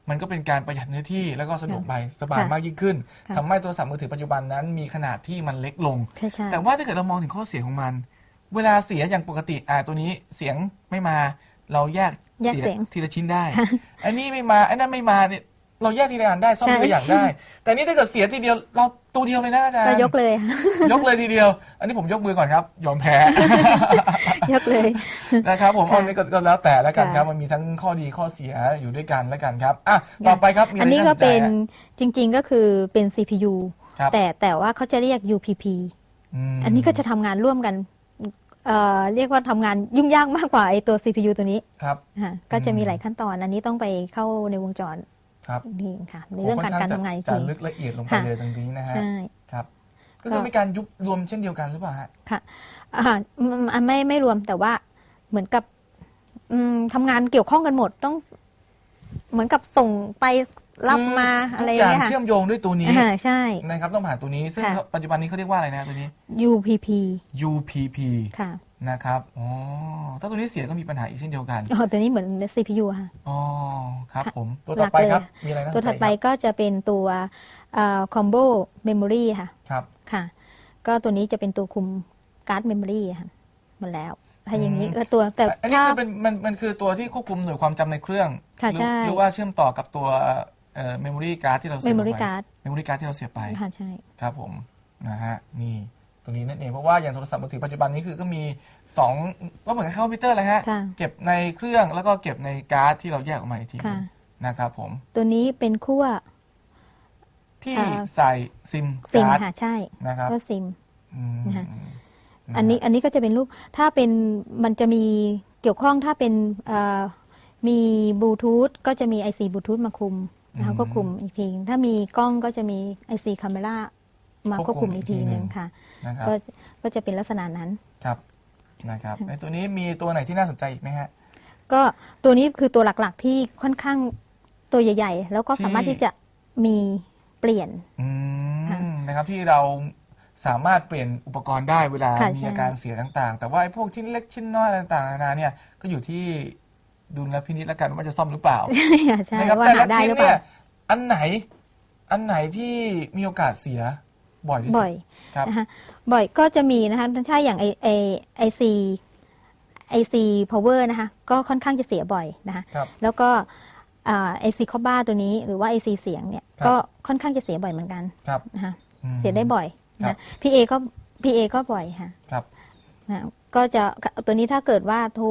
Speaker 3: มันก็เป็นการประหยัดเนื้อที่แล้วก็สะดวกไปสบาย
Speaker 4: ค่ะ
Speaker 3: มากยิ่งขึ้น
Speaker 4: ค่ะ
Speaker 3: ทำให้โทรศัพท์มือถือปัจจุบันนั้นมีขนาดที่มันเล็กลง
Speaker 4: ใช่ใช่
Speaker 3: แต่ว่าถ้าเกิดเรามองถึงข้อเสียของมัน เวลาเสียอย่างปกติอ่าตัวนี้เสียงไม่มาเราแยก
Speaker 4: แยกเสียง
Speaker 3: ทีละชิ้นได้ อันนี้ไม่มาอันนั้นไม่มาเนี่ย เราแยกทีละอันได้ซ่อม
Speaker 4: ใช่
Speaker 3: ทีละอย่างได้ แต่นี่ถ้าเกิดเสียทีเดียวเราตัวเดียวเลยนะอาจารย์
Speaker 4: ก็ยกเลยค่ะ
Speaker 3: ยกเลยทีเดียว อันนี้ผมยกมือก่อนครับ ยอมแพ้
Speaker 4: ยกเลย
Speaker 3: นะครับผม
Speaker 4: ค่ะ
Speaker 3: อันนี้ก็ก็แล้วแต่แล้วกัน
Speaker 4: ค่ะ
Speaker 3: ครับมันมีทั้งข้อดีข้อเสียอยู่ด้วยกันแล้วกันครับอะต่อไปครับมีอะ
Speaker 4: อัน
Speaker 3: ไร
Speaker 4: นี้
Speaker 3: น่า
Speaker 4: ก็
Speaker 3: สนใจ
Speaker 4: เป็น
Speaker 3: ฮะ
Speaker 4: จริง ๆก็คือเป็น CPU
Speaker 3: ครับ
Speaker 4: แต่แต่ว่าเขาจะเรียก UPP
Speaker 3: ม
Speaker 4: อันนี้ก็จะทำงานร่วมกันเอ่อเรียกว่าทำงานยุ่งยากมากกว่าไอตัว CPU ตัวนี้
Speaker 3: ครับ
Speaker 4: ค่ะก็จะ
Speaker 3: อืม
Speaker 4: มีหลายขั้นตอน อันนี้ต้องไปเข้าในวงจร
Speaker 3: ครับ
Speaker 4: นี่ค่ะในเรื่องการการทำงานอีก
Speaker 3: จะ
Speaker 4: ที
Speaker 3: ลึกละเอียดลงไป
Speaker 4: ค่ะ
Speaker 3: เลยตรงนี้นะฮะ
Speaker 4: ใช่
Speaker 3: ครับก็คือมีการยุบรวมเช่นเดียวกันหรือเปล่าฮะ
Speaker 4: ค่ะอ่าอืมอ่าไม่ไม่รวมแต่ว่าเหมือนกับอืมทำงานเกี่ยวข้องกันหมดต้อง เหมือนกับส่งไปรับมา
Speaker 3: คื
Speaker 4: อะไร
Speaker 3: ทุ
Speaker 4: อกย่าง
Speaker 3: อย่าง
Speaker 4: เงี้ยค่ะ
Speaker 3: เชื่อมโยงด้วยตัวนี้
Speaker 4: อ่าใช่
Speaker 3: นะครับต้องผ่านตัวนี้ ซึ่ง
Speaker 4: ค่ะ
Speaker 3: ปัจจุบันนี้เขาเรียกว่าอะไรนะตัวนี้
Speaker 4: UPP
Speaker 3: UPP
Speaker 4: ค่ะ
Speaker 3: นะครับ อ๋อ ถ้าตัวนี้เสียก็มีปัญหาอีกเช่นเดียวกัน
Speaker 4: อ๋อ ตัวนี้เหมือน CPU อะค่ะ
Speaker 3: อ๋อ ครับ
Speaker 4: ค่ะ
Speaker 3: ผม ตัวต่อไป
Speaker 4: หลักเลย
Speaker 3: ครับ มีอะไรน่าสนใจ
Speaker 4: ตัวถัดไป
Speaker 3: ครับ
Speaker 4: ก็จะเป็นตัวคอมโบเมมโมรีค่ะ
Speaker 3: ครับ
Speaker 4: ค่ะ ก็ตัวนี้จะเป็นตัวคุมการ์ดเมมโมรีค่ะหมดแล้ว ถ้าอย่างนี้
Speaker 3: อืม
Speaker 4: ก็ตัวแต่
Speaker 3: อันนี้
Speaker 4: ถ้า
Speaker 3: คือเป็นมันมันคือตัวที่ควบคุมหน่วยความจำในเครื่อง
Speaker 4: ค่ะ
Speaker 3: หรือ
Speaker 4: ใช่
Speaker 3: หรือว่าเชื่อมต่อกับตัวเอ่อเมมโมรี่การ์ดที่เรา
Speaker 4: เม
Speaker 3: เสีย
Speaker 4: ม
Speaker 3: บ
Speaker 4: โม
Speaker 3: ลง
Speaker 4: รี
Speaker 3: ไป
Speaker 4: การ์ด
Speaker 3: เมมโมรี่การ์ดที่เราเสียบไป
Speaker 4: ค่ะ ใช่
Speaker 3: ครับผม นะฮะ นี่ ตัวนี้นั่นเองเพราะว่าอย่างโทรศัพท์มือถือปัจจุบันนี้คือก็มี2ก็เหมือนกับคอมพิวเตอร์เลยฮะ
Speaker 4: ค่ะ
Speaker 3: เก็บในเครื่องแล้วก็เก็บในการ์ดที่เราแยกออกมาอีกที
Speaker 4: ค่ะ
Speaker 3: นะครับผม
Speaker 4: ตัวนี้เป็นขั้ว
Speaker 3: ที่
Speaker 4: อ่า
Speaker 3: ใส่ซิม
Speaker 4: ซิม
Speaker 3: การ์ด
Speaker 4: ค่ะใช่
Speaker 3: นะครับ
Speaker 4: ก็ซิม
Speaker 3: อืม
Speaker 4: นะคะะ
Speaker 3: ฮะ
Speaker 4: อันนี้อันนี้ก็จะเป็นรูปถ้าเป็นมันจะมีเกี่ยวข้องถ้าเป็นเอ่อมีบลูทูธก็จะมี IC บลูทูธมาคุมนะคะควบคุมอีกที ถ้ามีกล้องก็จะมี IC คาเมรา มาควบคุมอีกทีหนึ่งค่ะ
Speaker 3: นะครับ
Speaker 4: ก็ก็จะเป็นลักษณะนั้น
Speaker 3: ครับนะครับในตัวนี้มีตัวไหนที่น่าสนใจอีกไหมฮะ
Speaker 4: ก็ตัวนี้คือตัวหลักๆที่ค่อนข้างตัวใหญ่ ๆ แล้วก็
Speaker 3: ที่
Speaker 4: สามารถที่จะมีเปลี่ยน
Speaker 3: อื
Speaker 4: ค่ะ
Speaker 3: มนะครับที่เราสามารถเปลี่ยนอุปกรณ์ได้เวลา
Speaker 4: ค่ะ
Speaker 3: มี
Speaker 4: ใช่
Speaker 3: อาการเสียต่างๆ แต่ว่าไอ้พวกชิ้นเล็กชิ้นน้อยอะไรต่างๆนานาเนี่ยก็อยู่ที่ดุลพินิจแล้วกันว่าจะซ่อมหรือเปล่า
Speaker 4: ใช่ค่ะใช่
Speaker 3: นะครับ
Speaker 4: ว่า
Speaker 3: แต่
Speaker 4: หา
Speaker 3: ละ
Speaker 4: ได้
Speaker 3: ชิ้น
Speaker 4: หรือเป
Speaker 3: เนี่
Speaker 4: ล่าย
Speaker 3: อันไหนอันไหนที่มีโอกาสเสีย บ่อยที่สุด
Speaker 4: บ่อย
Speaker 3: ครับ
Speaker 4: นะคะบ่อยก็จะมีนะคะถ้าอย่างไอไอไอซีไอซีพาวเวอร์นะคะก็ค่อนข้างจะเสียบ่อยนะคะ
Speaker 3: ครับ
Speaker 4: แล้วก็ไอซีคอบ้าตัวนี้หรือว่าไอซีเสียงเนี่ย
Speaker 3: ครับ
Speaker 4: ก็ค่อนข้างจะเสียบ่อยเหมือนกัน
Speaker 3: ครับ
Speaker 4: นะคะ
Speaker 3: อืม
Speaker 4: เสียได้บ่อย
Speaker 3: ครั
Speaker 4: นะ
Speaker 3: บ
Speaker 4: พี่เอก็พี่เอก็บ่อยค่ะ
Speaker 3: ครับ
Speaker 4: นะก็จะตัวนี้ถ้าเกิดว่าโทร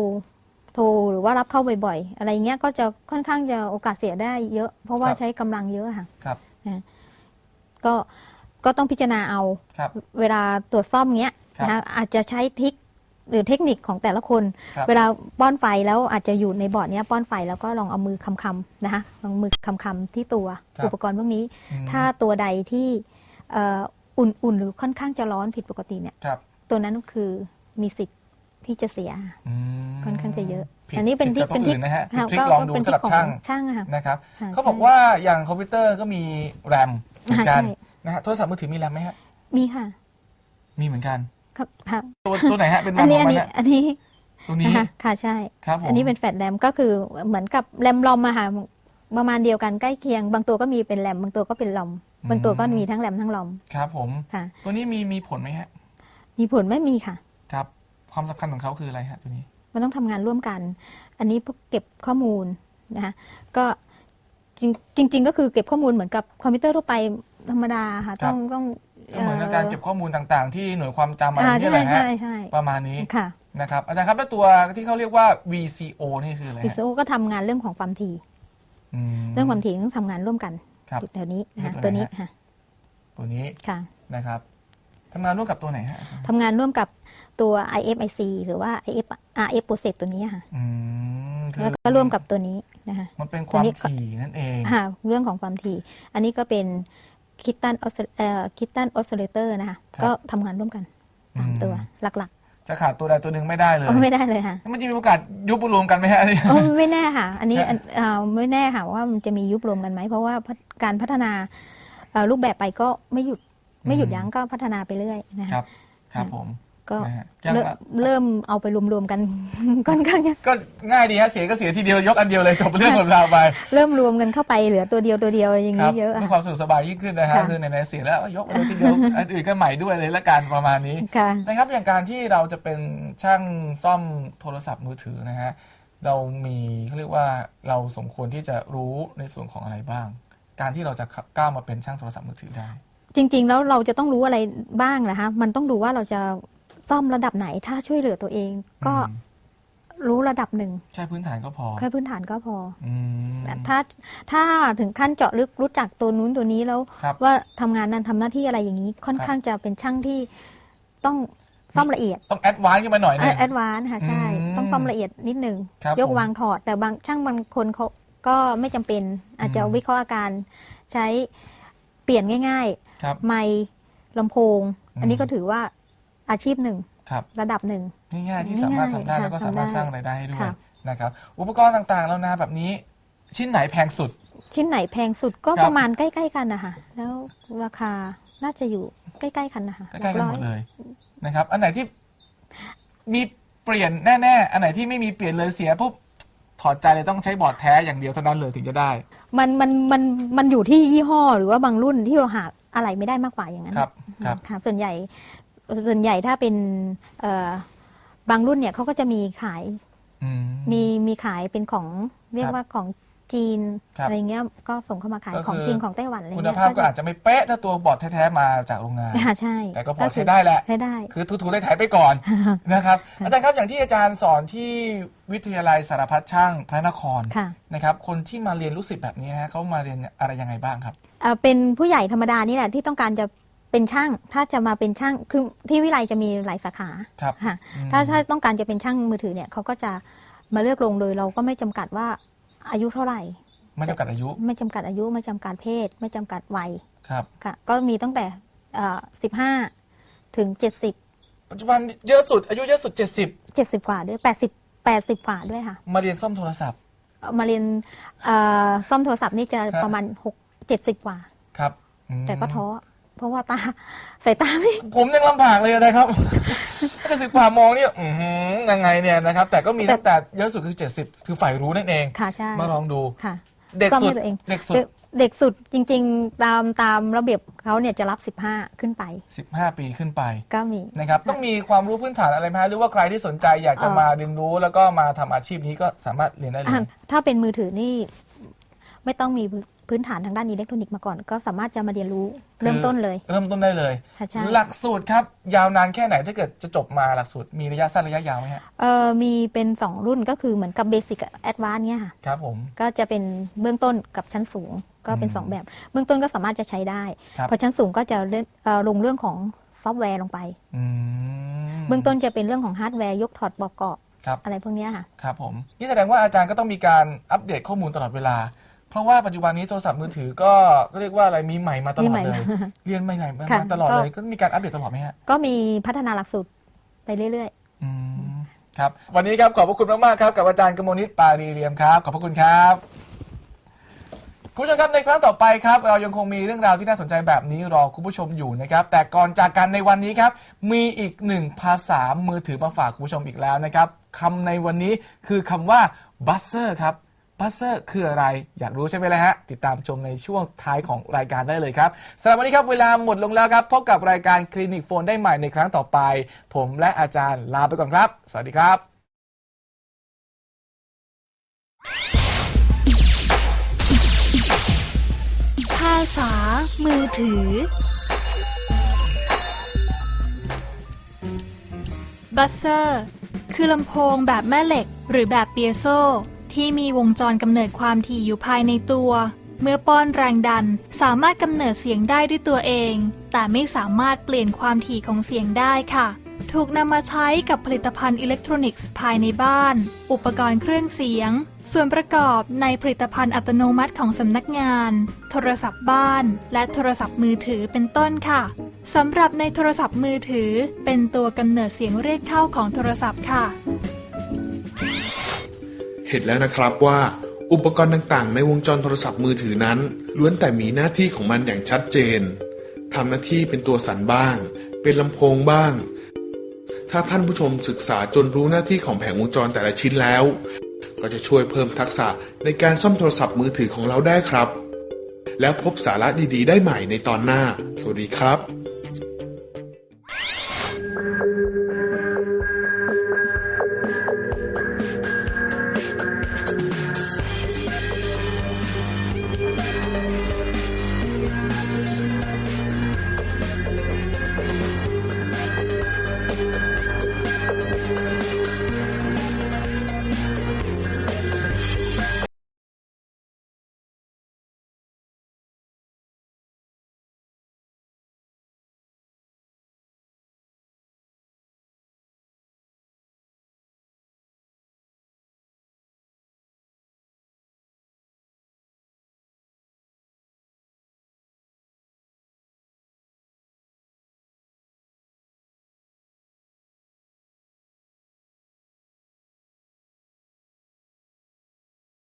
Speaker 4: โทรหรือว่ารับเข้าบ่อยๆ อะไรเงี้ยก็จะค่อนข้างจะโอกาสเสียได้เยอะ เพราะว่า
Speaker 3: ครับ
Speaker 4: ใช้กำลังเยอะค่ะ
Speaker 3: ครับ
Speaker 4: ก็ ก็ต้องพิจารณาเอา
Speaker 3: ครับ
Speaker 4: เวลาตรวจซ่อมเงี้ย
Speaker 3: ครับ
Speaker 4: นะคะอาจจะใช้ทริคหรือเทคนิคของแต่ละคน
Speaker 3: ครับ
Speaker 4: เวลาป้อนไฟแล้วอาจจะอยู่ในบอร์ดเนี้ยป้อนไฟแล้วก็ลองเอามือคำคำๆนะคะลองมือคำคำๆที่ตัว
Speaker 3: ครับ
Speaker 4: อุปกรณ์พวกนี้
Speaker 3: อืม
Speaker 4: ถ้าตัวใดที่เอ่ออุ่นๆ หรือค่อนข้างจะร้อนผิดปกติเนี่ย
Speaker 3: ครับ
Speaker 4: ตัวนั้นคือมีสิทธิ์ที่จะเสีย
Speaker 3: อืม
Speaker 4: ค่อนข้างจะเยอะ
Speaker 3: ผิด
Speaker 4: อันนี้เป็น
Speaker 3: ผิด
Speaker 4: ที่
Speaker 3: กับตัวอื่นนะฮะ
Speaker 4: ค่ะ
Speaker 3: ทริค
Speaker 4: ก็
Speaker 3: ลองดู
Speaker 4: เป็น
Speaker 3: สำหรับ
Speaker 4: ของ
Speaker 3: ช่าง
Speaker 4: ช่างอะค่ะ
Speaker 3: นะครับ
Speaker 4: ค่ะ
Speaker 3: เขา
Speaker 4: ใช่
Speaker 3: บอกว่าอย่างคอมพิวเตอร์ก็มีแรมเหมือนกัน
Speaker 4: ใช่
Speaker 3: นะฮะโทรศัพท์มือถือมีแรมไหมฮะ
Speaker 4: มีค่ะ
Speaker 3: มีเหมือนกัน
Speaker 4: ครับค่ะ
Speaker 3: ตัวตัวไหนฮะเป็นแร
Speaker 4: อัน
Speaker 3: มข
Speaker 4: นี้
Speaker 3: อง
Speaker 4: อัน
Speaker 3: มัน
Speaker 4: นี้
Speaker 3: เนี่ย
Speaker 4: อันนี้
Speaker 3: ตัวนี้
Speaker 4: นะคะค่ะใช่
Speaker 3: ครับผม
Speaker 4: อันนี้เป็นแฟลชแรมก็คือเหมือนกับแรมลอมอะค่ะประมาณเดียวกันใกล้เคียง บางตัวก็มีเป็นแรมบางตัวก็เป็นลอม บางตัวก็มีทั้งแรมทั้งลอม
Speaker 3: ครับผม
Speaker 4: ค่ะ
Speaker 3: ตัวนี้มีมีผลไหมฮะ
Speaker 4: มีผลไม่มีค่ะ
Speaker 3: ครับ ความสำคัญของเขาคืออะไรฮะตัวนี้
Speaker 4: มันต้องทำงานร่วมกัน อันนี้พวกเก็บข้อมูลนะคะก็จริงจริง ๆ ก็คือเก็บข้อมูลเหมือนกับคอมพิวเตอร์ทั่วไป ธรรมดาค่ะ
Speaker 3: ครั
Speaker 4: ต้
Speaker 3: บ
Speaker 4: องต้อง
Speaker 3: ก็เหมือนกับการเก็บข้อมูลต่างๆ ที่หน่วยความจำอะไร
Speaker 4: อ่า
Speaker 3: นี่
Speaker 4: ใช่
Speaker 3: แหละฮะ
Speaker 4: ใช่ใช่
Speaker 3: ประมาณนี้
Speaker 4: ค่ะ
Speaker 3: นะครับอาจารย์ครับแล้วตัวที่เขาเรียกว่า VCO นี่คืออะไร
Speaker 4: วิ
Speaker 3: ฮะ
Speaker 4: ศวก็ทำงานเรื่องของความถี่
Speaker 3: ม
Speaker 4: เรื่องความถี่ต้องทำงานร่วมกัน
Speaker 3: ครับ
Speaker 4: อยู่แถวนี้นะคะ
Speaker 3: คือตั
Speaker 4: ตัวว
Speaker 3: ไหน
Speaker 4: นี้
Speaker 3: ฮะ
Speaker 4: ค่ะ
Speaker 3: ตัวนี้
Speaker 4: ค่ะ
Speaker 3: นะครับทำงานร่วมกับตัวไหนฮะ
Speaker 4: ทำงานร่วมกับตัว IFIC หรือว่า IF RF process ตัวนี้ค่ะ
Speaker 3: อืมคือ
Speaker 4: แล้วก็ร่วมกับตัวนี้นะคะ
Speaker 3: มันเป็นความ
Speaker 4: ตัวนี้ก็
Speaker 3: ถี่นั่นเอง
Speaker 4: ค่ะเรื่องของความถี่ อันนี้ก็เป็น คิตตันออสเอ่อคิตตันออสเลเตอร์นะคะก็ทำงานร่วมกันสามตัวหลัก
Speaker 3: จะขาดตัวใดตัวหนึ่งไม่ได้เล
Speaker 4: ๆ
Speaker 3: ย
Speaker 4: โอ้ไม่ได้เลยค่ะ
Speaker 3: แล้วมันจะมีโอกาสยุบรวมกันไหมฮะ
Speaker 4: โอ้ไม่แน่ค่ะ อันนี้
Speaker 3: ฮะ
Speaker 4: อันอ่าไม่แน่ค่ะว่ามันจะมียุบรวมกันไหม เพราะว่าพัฒการพัฒนาเอ่อรูปแบบไปก็ไม่หยุดไม่หยุดยั้งก็พัฒนาไปเรื่อยนะ
Speaker 3: ครั
Speaker 4: คะ
Speaker 3: บครับผม
Speaker 4: ก็
Speaker 3: นะฮะยัง
Speaker 4: เริ่ม
Speaker 3: อะ
Speaker 4: เริ่มเอาไปรวมๆกัน ค่อนข้างจะ
Speaker 3: ก็ง่ายดีฮะเสียก็เสียทีเดียวยกอันเดียวเลยจบเรื่องหมดราวไป
Speaker 4: เริ่มรวมกันเข้าไปเหลือตัวเดียวตัวเดียวอย่าง
Speaker 3: ครั
Speaker 4: นี้
Speaker 3: บ
Speaker 4: เยอะ
Speaker 3: เพื่อ
Speaker 4: อะ
Speaker 3: ความสะดวกสบายยิ่งขึ้นนะฮะ
Speaker 4: ค่ะ
Speaker 3: คือในๆเสียแล้วยกอันเดียวทีเดียวอันอื่นก็ใหม่ด้วยเลยละกันประมาณนี้
Speaker 4: ค่ะ
Speaker 3: นะครับอย่างการที่เราจะเป็นช่างซ่อมโทรศัพท์มือถือนะฮะเรามีเขาเรียกว่าเราสมควรที่จะรู้ในส่วนของอะไรบ้าง การที่เราจะก้าวมาเป็นช่างโทรศัพท์มือถือได้
Speaker 4: จริง ๆ แล้วเราจะต้องรู้อะไรบ้างนะคะมันต้องดูว่าเราจะ ซ่อมระดับไหนถ้าช่วยเหลือตัวเองก็
Speaker 3: อืม
Speaker 4: รู้ระดับหนึ่ง
Speaker 3: แค่พื้นฐานก็พอ
Speaker 4: แค่พื้นฐานก็พอ
Speaker 3: อืม
Speaker 4: อถ้าถ้าถึงขั้นเจาะลึกรู้จักตัวนู้นตัวนี้แล้ว
Speaker 3: ครับ
Speaker 4: ว่าทำงานนั้นทำหน้าที่อะไรอย่างนี้ค่อน
Speaker 3: ครับ
Speaker 4: ข้างจะเป็นช่างที่ต้องซ่อมละเอียด
Speaker 3: ต้องแอดวานซ์ขึ้นมาหน่อยหนึง
Speaker 4: แอดวานซ์ค่ะใช่
Speaker 3: อืม
Speaker 4: ต้องซ่อมละเอียดนิดหนึ่ง
Speaker 3: ครับ
Speaker 4: ยก
Speaker 3: ผม
Speaker 4: วางถอด แต่บางช่างบางคนเขาก็ไม่จำเป็น อาจจะ
Speaker 3: อืม
Speaker 4: วิเคราะห์อาการใช้เปลี่ยนง่าย
Speaker 3: ครับ
Speaker 4: ๆไมค์ลำโพง
Speaker 3: อืม
Speaker 4: อันนี้ก็ถือว่า อาชีพหนึ่ง
Speaker 3: ครับ
Speaker 4: ระดับหนึ่ง
Speaker 3: ง่ายๆที่สามารถทำได้
Speaker 4: ง่ายๆ
Speaker 3: แล้วก็
Speaker 4: ค่ะ
Speaker 3: สามารถ
Speaker 4: ทำได้
Speaker 3: สร้างรายได้ให้ด้วย
Speaker 4: ค่ะ
Speaker 3: นะครับ อุปกรณ์ต่างๆแล้วนะแบบนี้ชิ้นไหนแพงสุด
Speaker 4: ชิ้นไหนแพงสุดก็
Speaker 3: ครับ
Speaker 4: ประมาณใกล้ๆกันนะคะแล้วราคาน่าจะอยู่ใกล้ๆกันนะคะ
Speaker 3: ใกล้ๆกันหมด
Speaker 4: ร้อ
Speaker 3: เลยนะครับ อันไหนที่มีเปลี่ยนแน่ๆ อันไหนที่ไม่มีเปลี่ยนเลยเสียปุ๊บถอดใจเลยต้องใช้บอร์ดแท้อย่างเดียวเท่านั้นเลยถึงจะได้
Speaker 4: มันมันมันมันอยู่ที่ยี่ห้อหรือว่าบางรุ่นที่เราหาอะไรไม่ได้มากกว่าอย่างนั้น
Speaker 3: ครับครับ
Speaker 4: ค่ะส่วนใหญ่ ส่วนใหญ่ถ้าเป็นเอ่อบางรุ่นเนี่ยเขาก็จะมีขาย
Speaker 3: อืม
Speaker 4: มีมีขายเป็นของเรีย
Speaker 3: ค
Speaker 4: ก
Speaker 3: รับ
Speaker 4: ว่าของจีน
Speaker 3: ครับ
Speaker 4: อะไรเงี้ยก็ส่งเข้ามาขาย
Speaker 3: ก็คือ
Speaker 4: ของจีนของไต้หวันอะไร
Speaker 3: คุณ
Speaker 4: เงี้ย
Speaker 3: ภาพก็อาจจะไม่เป๊ะถ้าตัวบอร์ดแท้ๆมาจากโรงงาน
Speaker 4: ค่ะใช่
Speaker 3: แต่ก็พอใช้ได้แหละ
Speaker 4: ใช้ได้
Speaker 3: คือทูๆได้ถ่ายไปก่อนนะครับอาจารย์ครับอย่างที่อาจารย์สอนที่วิทยาลัยสารพัดช่างพระนคร
Speaker 4: ค่ะ
Speaker 3: นะครับคนที่มาเรียนรู้สึกแบบนี้ฮะเขามาเรียนอะไรยังไงบ้างครับ
Speaker 4: เอ่อเป็นผู้ใหญ่ธรรมดานี่แหละที่ต้องการจะ เป็นช่างถ้าจะมาเป็นช่างคือที่วิไลจะมีหลายสาขา
Speaker 3: ครับ
Speaker 4: ค่ะ
Speaker 3: อืม
Speaker 4: ถ้าถ้าต้องการจะเป็นช่างมือถือเนี่ยเขาก็จะมาเลือกลงโดยเราก็ไม่จำกัดว่าอายุเท่าไหร่
Speaker 3: ไม่จำกัดอายุ
Speaker 4: ไม่จำกัดอายุไม่จำกัดเพศ ไม่จำกัดวัย
Speaker 3: ครับ
Speaker 4: ค่ะก็มีตั้งแต่สิบห้าถึงเจ็ดสิบ
Speaker 3: ปัจจุบันเยอะสุดอายุเยอะสุด70
Speaker 4: เจ็ดสิบกว่าด้วยแปดสิบแปดสิบกว่าด้วยค่ะ
Speaker 3: มาเรียนซ่อมโทรศัพท์
Speaker 4: เอามาเรียนเอ่อซ่อมโทรศัพท์นี่จะ
Speaker 3: ครับ
Speaker 4: ประมาณหกเจ็ดสิบกว่า
Speaker 3: ครับอืม
Speaker 4: แต่ก็ท้อ เพราะว่าตาสายตาไม่
Speaker 3: ผมยังลำบากเลยนะครับ จะสิบกว่ามองเนี่ยอือหือยังไงเนี่ยนะครับ แต่ก็มีตั้งแต่เยอะสุดคือ 70 คือฝ่ายรู้นั่นเอง
Speaker 4: ค่ะใช่
Speaker 3: มาลองดู
Speaker 4: ค่ะ
Speaker 3: เด็ก
Speaker 4: ซ่อม
Speaker 3: สุด
Speaker 4: ให้ตัวเอง
Speaker 3: เด็กสุด
Speaker 4: เด็กเด็กสุดจริง ๆ ตามตามระเบียบเขาเนี่ยจะรับสิบห้าขึ้นไป
Speaker 3: 15 ปีขึ้นไป
Speaker 4: ก็มี
Speaker 3: นะครับต้องมีความรู้พื้นฐานอะไรไหมฮะหรือว่าใครที่สนใจอยากจะ
Speaker 4: เอ่อ
Speaker 3: มาเรียนรู้แล้วก็มาทำอาชีพนี้ก็สามารถเรียนได้เลย
Speaker 4: อะถ้าเป็นมือถือนี่ ไม่ต้องมีพื้นฐานทางด้านอิเล็กทรอนิกส์มาก่อน ก็สามารถจะมาเรียนรู้เริ่มต้นเลย
Speaker 3: เริ่มต้นได้เลย
Speaker 4: ค่ะใช่
Speaker 3: หลักสูตรครับยาวนานแค่ไหนถ้าเกิดจะจบมาหลักสูตรมีระยะสั้นระยะยาวไหมฮะ
Speaker 4: เออมีเป็นสองรุ่นก็คือเหมือนกับเบสิกกับแอดวานซ์เนี่ยค่ะ
Speaker 3: ครับผม
Speaker 4: ก็จะเป็นเบื้องต้นกับชั้นสูงก็เป็น
Speaker 3: อืม
Speaker 4: สองแบบ เบื้องต้นก็สามารถจะใช้ได้
Speaker 3: ครับ
Speaker 4: พอชั้นสูงก็จะเล่นเอ่อลงเรื่องของซอฟต์แวร์ลงไป
Speaker 3: อืม
Speaker 4: เบื้องต้นจะเป็นเรื่องของฮาร์ดแวร์ยกถอดประกอบ
Speaker 3: ครับ
Speaker 4: อะไรพวกเนี้ยค่ะ
Speaker 3: ครับผมนี่แสดงว่าอาจารย์ก็ต้องมีการอัปเดตข้อมูลตลอดเวลา เพราะว่าปัจจุบันนี้โทรศัพท์มือถือก็ก็เรียกว่าอะไรมีใหม่มาตล
Speaker 4: มี
Speaker 3: อ
Speaker 4: ให
Speaker 3: ด
Speaker 4: ม่
Speaker 3: เลย
Speaker 4: มา
Speaker 3: เรียนใหม่ๆมา
Speaker 4: ค่ะ
Speaker 3: ตลอด
Speaker 4: ก็
Speaker 3: เลยก็มีการอัปเดตตลอดไหมฮะ
Speaker 4: ก็มีพัฒนาหลักสูตรไปเรื่อย
Speaker 3: อืมครับ วันนี้ครับขอบพระคุณมากๆครับกับอาจารย์กมลนิตปารีเรียมครับ ขอบพระคุณครับคุณผู้ชมครับในครั้งต่อไปครับ เรายังคงมีเรื่องราวที่น่าสนใจแบบนี้รอคุณผู้ชมอยู่นะครับ แต่ก่อนจากกันในวันนี้ครับ มีอีกหนึ่งภาษามือถือมาฝากคุณผู้ชมอีกแล้วนะครับคำในวันนี้คือคำว่า buzzer ครับ buzzer คืออะไรอยากรู้ใช่ไหมล่ะฮะ ติดตามชมในช่วงท้ายของรายการได้เลยครับสำหรับวันนี้ครับเวลาหมดลงแล้วครับ พบกับรายการคลินิกโฟนได้ใหม่ในครั้งต่อไป ผมและอาจารย์ลาไปก่อนครับ สวัสดีครับ
Speaker 5: ภาษามือถือ บัสเซอร์ คือลำโพงแบบแม่เหล็กหรือแบบเปียโซ ที่มีวงจรกำเนิดความถี่อยู่ภายในตัว เมื่อป้อนแรงดันสามารถกำเนิดเสียงได้ด้วยตัวเอง แต่ไม่สามารถเปลี่ยนความถี่ของเสียงได้ค่ะ ถูกนำมาใช้กับผลิตภัณฑ์อิเล็กทรอนิกส์ภายในบ้าน อุปกรณ์เครื่องเสียง ส่วนประกอบในผลิตภัณฑ์อัตโนมัติของสำนักงาน โทรศัพท์บ้าน และโทรศัพท์มือถือเป็นต้นค่ะสำหรับในโทรศัพท์มือถือ เป็นตัวกำเนิดเสียงเรียกเข้าของโทรศัพท์ค่ะ
Speaker 1: เห็นแล้วนะครับว่าอุปกรณ์ต่างๆ ในวงจรโทรศัพท์มือถือนั้น ล้วนแต่มีหน้าที่ของมันอย่างชัดเจนทำหน้าที่เป็นตัวสั่นบ้าง เป็นลำโพงบ้าง ถ้าท่านผู้ชมศึกษาจนรู้หน้าที่ของแผงวงจรแต่ละชิ้นแล้ว ก็จะช่วยเพิ่มทักษะในการซ่อมโทรศัพท์มือถือของเราได้ครับ แล้วพบสาระดีๆ ได้ใหม่ในตอนหน้า สวัสดีครับ